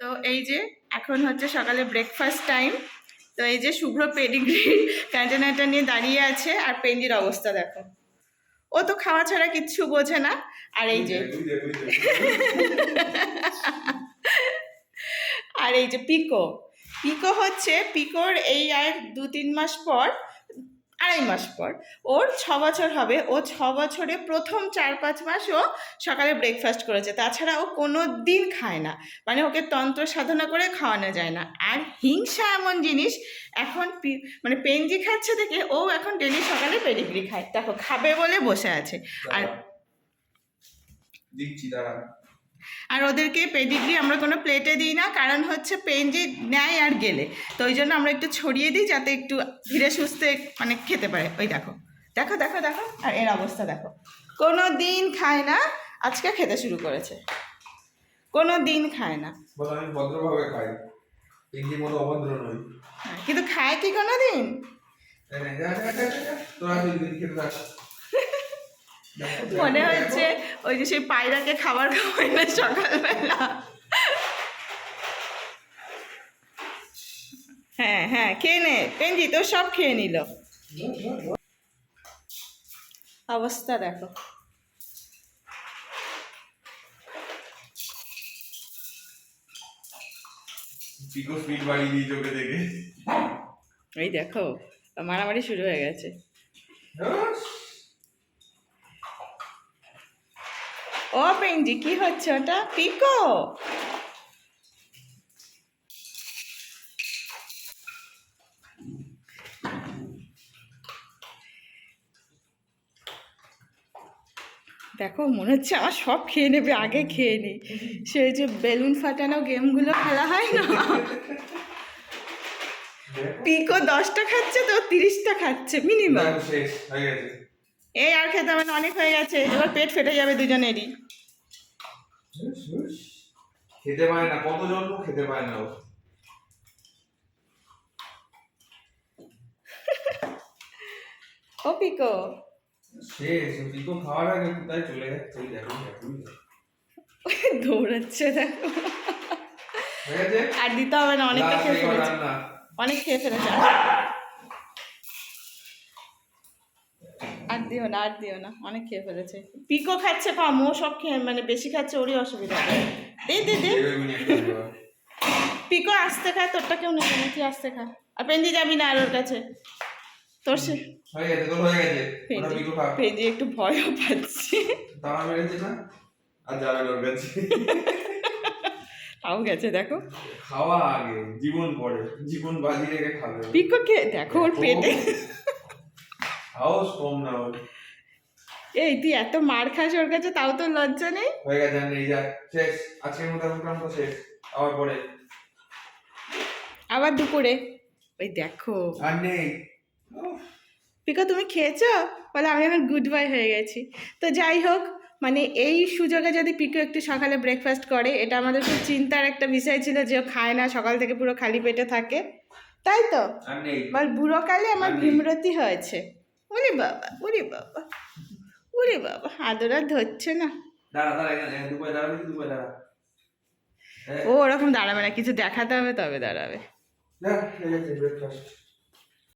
তো এই যে এখন হচ্ছে সকালে ব্রেকফাস্ট টাইম তো এই যে শুভ্র পেডিগ্রি কন্টেনারটা নিয়ে দাঁড়িয়ে আছে। আর পেঞ্জির অবস্থা দেখো। ও তো খাওয়া ছাড়া কিচ্ছু বোঝে না। আর এই যে আর এই যে পিকো। পিকো হচ্ছে, পিকোর এই আর দু তিন মাস পর আড়াই মাস পর। ওর ছ বছর হবে। ও ছ বছরে প্রথম চার পাঁচ মাস ও সকালে ব্রেকফাস্ট করেছে। তাছাড়া ও কোনো দিন খায় না। মানে ওকে তন্ত্র সাধনা করে খাওয়ানো যায় না। আর হিংসা এমন জিনিস, এখন মানে পেঞ্জি খাচ্ছে থেকে ও এখন ডেলি সকালে পেডিগ্রি খায়। দেখো, খাবে বলে বসে আছে। আর দিচ্ছি দাঁড়া আর ওদেরকে পেডিগ্রি আমরা কোনো প্লেটে দিই না কারণ হচ্ছে পেনজি নেয় আর গেলে। তো ওই জন্য আমরা একটু ছড়িয়ে দিই যাতে একটু ধীরে সুস্থে মানে খেতে পারে। ওই দেখো দেখো দেখো দেখো আর এর অবস্থা দেখো। কোনো দিন খায় না আজকে খেতে শুরু করেছে। কোনো দিন খায় না। ভদ্রভাবে খাই। মতো অভদ্র নই। হ্যাঁ, কিন্তু খায় কি কোনো দিন? মনে হচ্ছে ওই যে সেই পায়রাকে খাবার খাওয়াই না সকালবেলা। হ্যাঁ হ্যাঁ খেয়ে নে। পেনজি তো সব খেয়ে নিল। অবস্থা দেখে। এই দেখো মারামারি শুরু হয়ে গেছে। ও পেনজি কি হচ্ছে ওটা? পিকো! দেখো মনে হচ্ছে আমার সব খেয়ে নেবে আগে খেয়ে নি সেই যে বেলুন ফাটানো গেমগুলো খেলা হয় না? পিকো দশটা খাচ্ছে তো তিরিশটা খাচ্ছে মিনিমাম শেষ হয়ে গেছে। এই আর খেতে হবে না অনেক হয়ে গেছে। এবার পেট ফেটে যাবে দুজনেরই। খেতে পারে না কত জন্ম খেতে পারে না ও? পিকো। শেষ পিকো খাওয়ার আগে কোথায় চলে যাচ্ছে দৌড়াচ্ছে দেখো। হয়ে গেছে? আর দিতে হবে না অনেকটা Last খেয়ে ফেলেছে। অনেক খেয়ে ফেলেছে। আর দিও না আর দিও না। অনেক খেয়ে ফেলেছে। পিকো খাচ্ছে কম ও সব খেয়ে মানে বেশি খাচ্ছে ওরই অসুবিধা। দে দে দে। মিনি। পিকো আসতে খায় তোরটা কেউ নেবে না তুই আসতে খা। আর পেন্দি যাবি না আর ওর কাছে। তোর সে হয়ে হয়ে পেন্দি একটু ভয়ও পাচ্ছে। তাও গেছে দেখো। খাওয়া আগে জীবন পরে। জীবন বাজি রেখে খাবে। পিকো কে দেখো ওর পেটে হাউস কম না ওর এই তুই এত মার খাস ওর কাছে তাও তো লজ্জা নেই? হয়ে গেছে আর নেই যা শেষ। আজকের মতো প্রোগ্রাম তো শেষ। আবার পরে। আবার দুপুরে। ওই দেখো। আর নেই। পিকো তুমি খেয়েছো? বলে আমি এখন গুড বাই হয়ে গেছি। তো যাই হোক মানে এই সুযোগে যদি পিকো একটু সকালে ব্রেকফাস্ট করে এটা আমাদের খুব চিন্তার একটা বিষয় ছিল যে ও খায় না সকাল থেকে পুরো খালি পেটে থাকে। তাই তো? বল বুড়োকালে আমার আমি- ভীমরতি হয়েছে। উরি বাবা ওরে বাবা ওরে বাবা আদর আর ধরছে না। ও ওরকম দাঁড়াবে না কিছু দেখাতে হবে তবে দাঁড়াবে।